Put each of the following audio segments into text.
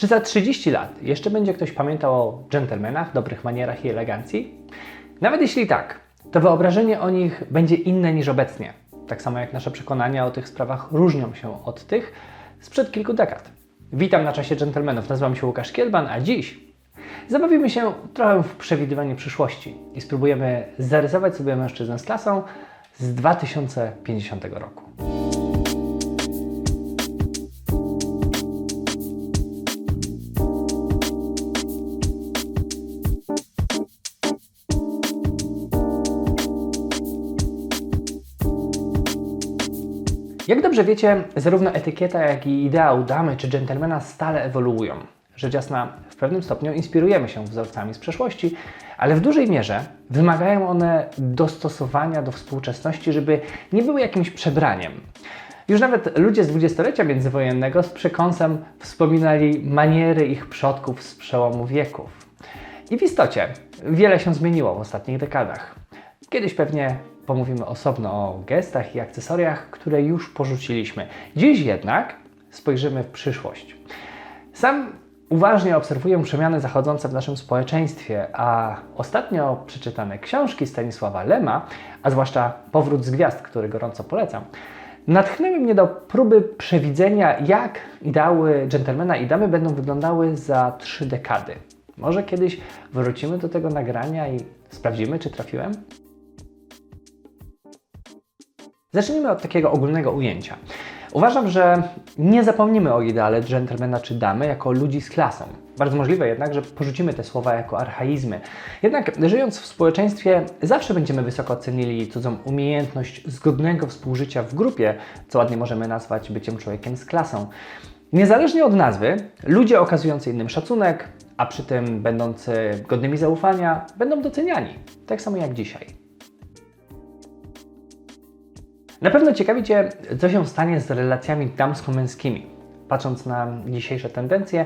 Czy za 30 lat jeszcze będzie ktoś pamiętał o dżentelmenach, dobrych manierach i elegancji? Nawet jeśli tak, to wyobrażenie o nich będzie inne niż obecnie. Tak samo jak nasze przekonania o tych sprawach różnią się od tych sprzed kilku dekad. Witam na czasie dżentelmenów. Nazywam się Łukasz Kielban, a dziś zabawimy się trochę w przewidywanie przyszłości i spróbujemy zarysować sobie mężczyznę z klasą z 2050 roku. Jak dobrze wiecie, zarówno etykieta, jak i ideał damy czy dżentelmena stale ewoluują. Rzecz jasna, w pewnym stopniu inspirujemy się wzorcami z przeszłości, ale w dużej mierze wymagają one dostosowania do współczesności, żeby nie były jakimś przebraniem. Już nawet ludzie z dwudziestolecia międzywojennego z przekąsem wspominali maniery ich przodków z przełomu wieków. I w istocie wiele się zmieniło w ostatnich dekadach. Kiedyś pewnie pomówimy osobno o gestach i akcesoriach, które już porzuciliśmy. Dziś jednak spojrzymy w przyszłość. Sam uważnie obserwuję przemiany zachodzące w naszym społeczeństwie, a ostatnio przeczytane książki Stanisława Lema, a zwłaszcza Powrót z Gwiazd, który gorąco polecam, natchnęły mnie do próby przewidzenia, jak ideały dżentelmena i damy będą wyglądały za trzy dekady. Może kiedyś wrócimy do tego nagrania i sprawdzimy, czy trafiłem? Zacznijmy od takiego ogólnego ujęcia. Uważam, że nie zapomnimy o ideale dżentelmena czy damy jako ludzi z klasą. Bardzo możliwe jednak, że porzucimy te słowa jako archaizmy. Jednak żyjąc w społeczeństwie, zawsze będziemy wysoko cenili cudzą umiejętność zgodnego współżycia w grupie, co ładnie możemy nazwać byciem człowiekiem z klasą. Niezależnie od nazwy, ludzie okazujący innym szacunek, a przy tym będący godnymi zaufania, będą doceniani, tak samo jak dzisiaj. Na pewno ciekawi Cię, co się stanie z relacjami damsko-męskimi. Patrząc na dzisiejsze tendencje,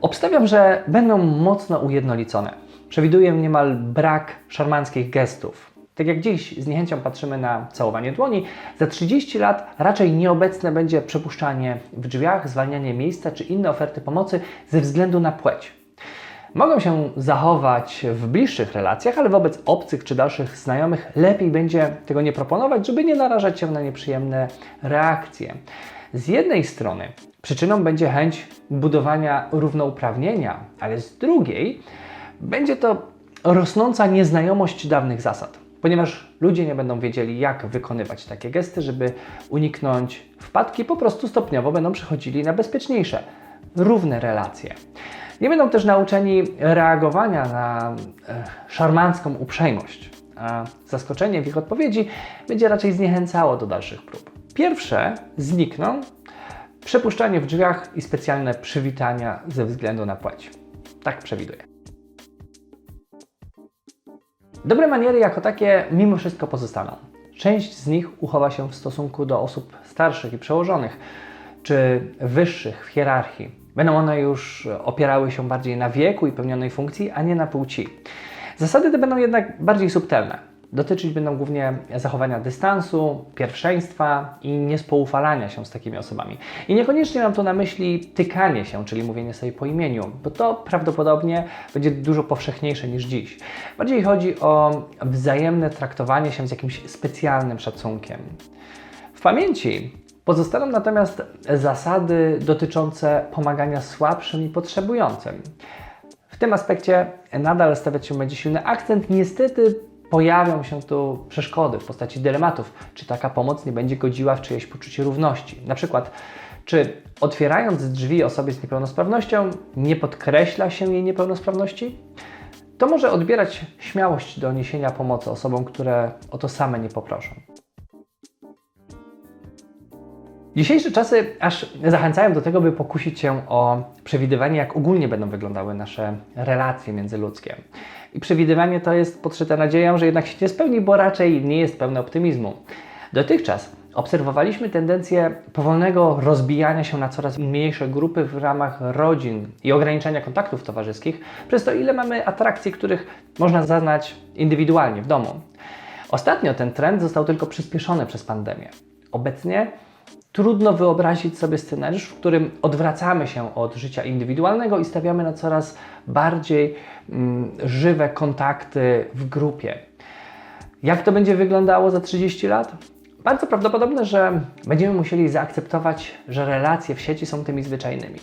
obstawiam, że będą mocno ujednolicone. Przewiduję niemal brak szarmanckich gestów. Tak jak dziś z niechęcią patrzymy na całowanie dłoni, za 30 lat raczej nieobecne będzie przepuszczanie w drzwiach, zwalnianie miejsca czy inne oferty pomocy ze względu na płeć. Mogą się zachować w bliższych relacjach, ale wobec obcych czy dalszych znajomych lepiej będzie tego nie proponować, żeby nie narażać się na nieprzyjemne reakcje. Z jednej strony przyczyną będzie chęć budowania równouprawnienia, ale z drugiej będzie to rosnąca nieznajomość dawnych zasad, ponieważ ludzie nie będą wiedzieli, jak wykonywać takie gesty, żeby uniknąć wpadki, po prostu stopniowo będą przechodzili na bezpieczniejsze, równe relacje. Nie będą też nauczeni reagowania na e, szarmancką uprzejmość, a zaskoczenie w ich odpowiedzi będzie raczej zniechęcało do dalszych prób. Pierwsze znikną przepuszczanie w drzwiach i specjalne przywitania ze względu na płeć. Tak przewiduję. Dobre maniery jako takie mimo wszystko pozostaną. Część z nich uchowa się w stosunku do osób starszych i przełożonych, czy wyższych w hierarchii. Będą one już opierały się bardziej na wieku i pełnionej funkcji, a nie na płci. Zasady te będą jednak bardziej subtelne. Dotyczyć będą głównie zachowania dystansu, pierwszeństwa i niespoufalania się z takimi osobami. I niekoniecznie mam tu na myśli tykanie się, czyli mówienie sobie po imieniu, bo to prawdopodobnie będzie dużo powszechniejsze niż dziś. Bardziej chodzi o wzajemne traktowanie się z jakimś specjalnym szacunkiem. W pamięci Pozostaną natomiast zasady dotyczące pomagania słabszym i potrzebującym. W tym aspekcie nadal stawiać się będzie silny akcent. Niestety pojawią się tu przeszkody w postaci dylematów, czy taka pomoc nie będzie godziła w czyjeś poczucie równości. Na przykład, czy otwierając drzwi osobie z niepełnosprawnością nie podkreśla się jej niepełnosprawności? To może odbierać śmiałość do niesienia pomocy osobom, które o to same nie poproszą. Dzisiejsze czasy aż zachęcają do tego, by pokusić się o przewidywanie, jak ogólnie będą wyglądały nasze relacje międzyludzkie. I przewidywanie to jest podszyte nadzieją, że jednak się nie spełni, bo raczej nie jest pełne optymizmu. Dotychczas obserwowaliśmy tendencję powolnego rozbijania się na coraz mniejsze grupy w ramach rodzin i ograniczania kontaktów towarzyskich, przez to ile mamy atrakcji, których można zaznać indywidualnie w domu. Ostatnio ten trend został tylko przyspieszony przez pandemię. Obecnie trudno wyobrazić sobie scenariusz, w którym odwracamy się od życia indywidualnego i stawiamy na coraz bardziej mm, żywe kontakty w grupie. Jak to będzie wyglądało za 30 lat? Bardzo prawdopodobne, że będziemy musieli zaakceptować, że relacje w sieci są tymi zwyczajnymi.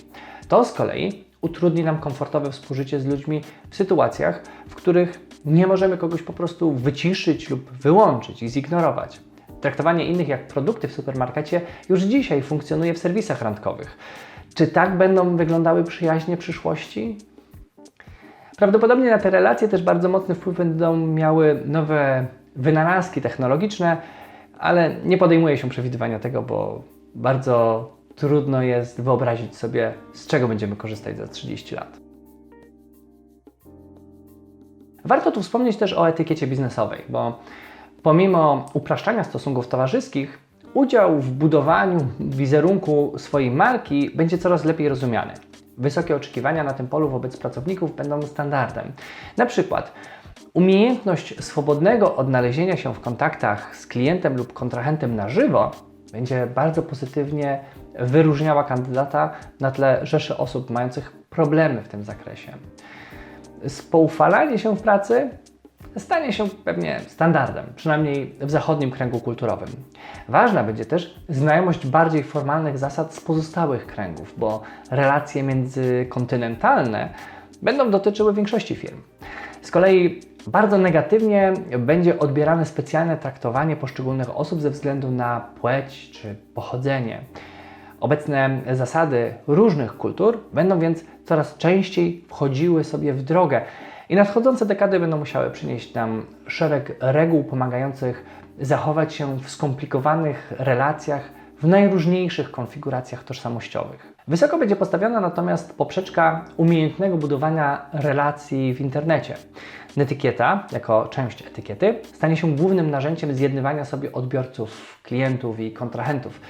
To z kolei utrudni nam komfortowe współżycie z ludźmi w sytuacjach, w których nie możemy kogoś po prostu wyciszyć lub wyłączyć i zignorować. Traktowanie innych jak produkty w supermarkecie już dzisiaj funkcjonuje w serwisach randkowych. Czy tak będą wyglądały przyjaźnie przyszłości? Prawdopodobnie na te relacje też bardzo mocny wpływ będą miały nowe wynalazki technologiczne, ale nie podejmuję się przewidywania tego, bo bardzo trudno jest wyobrazić sobie, z czego będziemy korzystać za 30 lat. Warto tu wspomnieć też o etykiecie biznesowej, bo pomimo upraszczania stosunków towarzyskich, udział w budowaniu wizerunku swojej marki będzie coraz lepiej rozumiany. Wysokie oczekiwania na tym polu wobec pracowników będą standardem. Na przykład umiejętność swobodnego odnalezienia się w kontaktach z klientem lub kontrahentem na żywo będzie bardzo pozytywnie wyróżniała kandydata na tle rzeszy osób mających problemy w tym zakresie. Spoufalanie się w pracy stanie się pewnie standardem, przynajmniej w zachodnim kręgu kulturowym. Ważna będzie też znajomość bardziej formalnych zasad z pozostałych kręgów, bo relacje międzykontynentalne będą dotyczyły większości firm. Z kolei bardzo negatywnie będzie odbierane specjalne traktowanie poszczególnych osób ze względu na płeć czy pochodzenie. Obecne zasady różnych kultur będą więc coraz częściej wchodziły sobie w drogę i nadchodzące dekady będą musiały przynieść nam szereg reguł pomagających zachować się w skomplikowanych relacjach w najróżniejszych konfiguracjach tożsamościowych. Wysoko będzie postawiona natomiast poprzeczka umiejętnego budowania relacji w internecie. Netykieta, jako część etykiety, stanie się głównym narzędziem zjednywania sobie odbiorców, klientów i kontrahentów.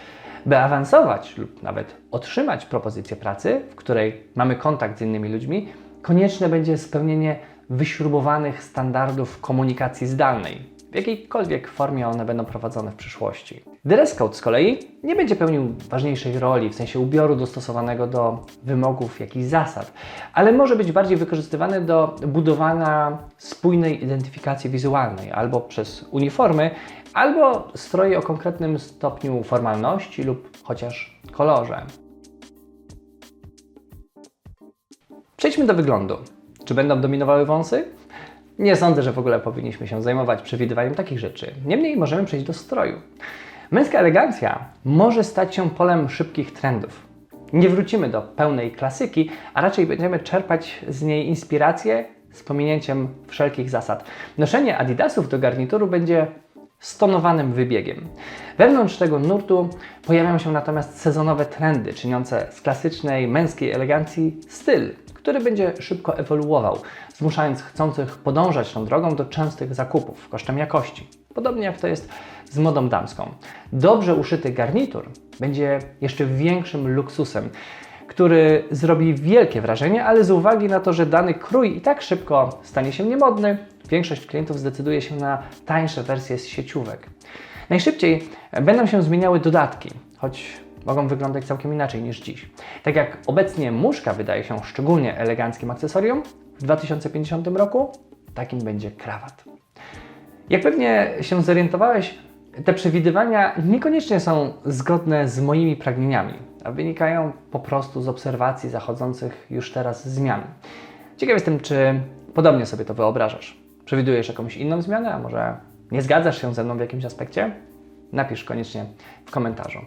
By awansować lub nawet otrzymać propozycję pracy, w której mamy kontakt z innymi ludźmi, konieczne będzie spełnienie wyśrubowanych standardów komunikacji zdalnej, w jakiejkolwiek formie one będą prowadzone w przyszłości. Dress code z kolei nie będzie pełnił ważniejszej roli w sensie ubioru dostosowanego do wymogów jakichś zasad, ale może być bardziej wykorzystywany do budowania spójnej identyfikacji wizualnej albo przez uniformy, albo stroje o konkretnym stopniu formalności lub chociaż kolorze. Przejdźmy do wyglądu. Czy będą dominowały wąsy? Nie sądzę, że w ogóle powinniśmy się zajmować przewidywaniem takich rzeczy. Niemniej możemy przejść do stroju. Męska elegancja może stać się polem szybkich trendów. Nie wrócimy do pełnej klasyki, a raczej będziemy czerpać z niej inspirację z pominięciem wszelkich zasad. Noszenie adidasów do garnituru będzie stonowanym wybiegiem. Wewnątrz tego nurtu pojawią się natomiast sezonowe trendy, czyniące z klasycznej męskiej elegancji styl, który będzie szybko ewoluował, zmuszając chcących podążać tą drogą do częstych zakupów kosztem jakości. Podobnie jak to jest z modą damską. Dobrze uszyty garnitur będzie jeszcze większym luksusem, który zrobi wielkie wrażenie, ale z uwagi na to, że dany krój i tak szybko stanie się niemodny, większość klientów zdecyduje się na tańsze wersje z sieciówek. Najszybciej będą się zmieniały dodatki, choć mogą wyglądać całkiem inaczej niż dziś. Tak jak obecnie muszka wydaje się szczególnie eleganckim akcesorium, w 2050 roku takim będzie krawat. Jak pewnie się zorientowałeś, te przewidywania niekoniecznie są zgodne z moimi pragnieniami, a wynikają po prostu z obserwacji zachodzących już teraz zmian. Ciekaw jestem, czy podobnie sobie to wyobrażasz. Przewidujesz jakąś inną zmianę, a może nie zgadzasz się ze mną w jakimś aspekcie? Napisz koniecznie w komentarzu.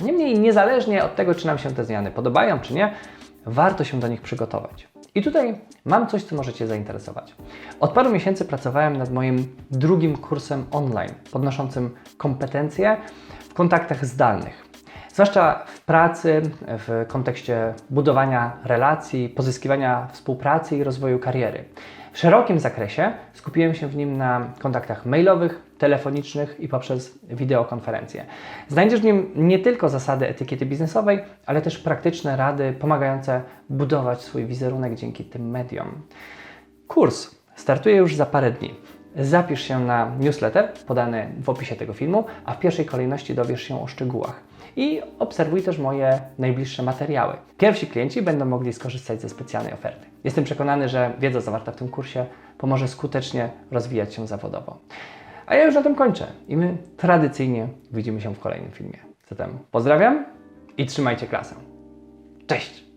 Niemniej, niezależnie od tego, czy nam się te zmiany podobają, czy nie, warto się do nich przygotować. I tutaj mam coś, co możecie zainteresować. Od paru miesięcy pracowałem nad moim drugim kursem online, podnoszącym kompetencje w kontaktach zdalnych. Zwłaszcza w pracy, w kontekście budowania relacji, pozyskiwania współpracy i rozwoju kariery. W szerokim zakresie skupiłem się w nim na kontaktach mailowych, telefonicznych i poprzez wideokonferencje. Znajdziesz w nim nie tylko zasady etykiety biznesowej, ale też praktyczne rady pomagające budować swój wizerunek dzięki tym mediom. Kurs startuje już za parę dni. Zapisz się na newsletter podany w opisie tego filmu, a w pierwszej kolejności dowiesz się o szczegółach. i obserwuj też moje najbliższe materiały. Pierwsi klienci będą mogli skorzystać ze specjalnej oferty. Jestem przekonany, że wiedza zawarta w tym kursie pomoże skutecznie rozwijać się zawodowo. A ja już na tym kończę i my tradycyjnie widzimy się w kolejnym filmie. Zatem pozdrawiam i trzymajcie klasę. Cześć!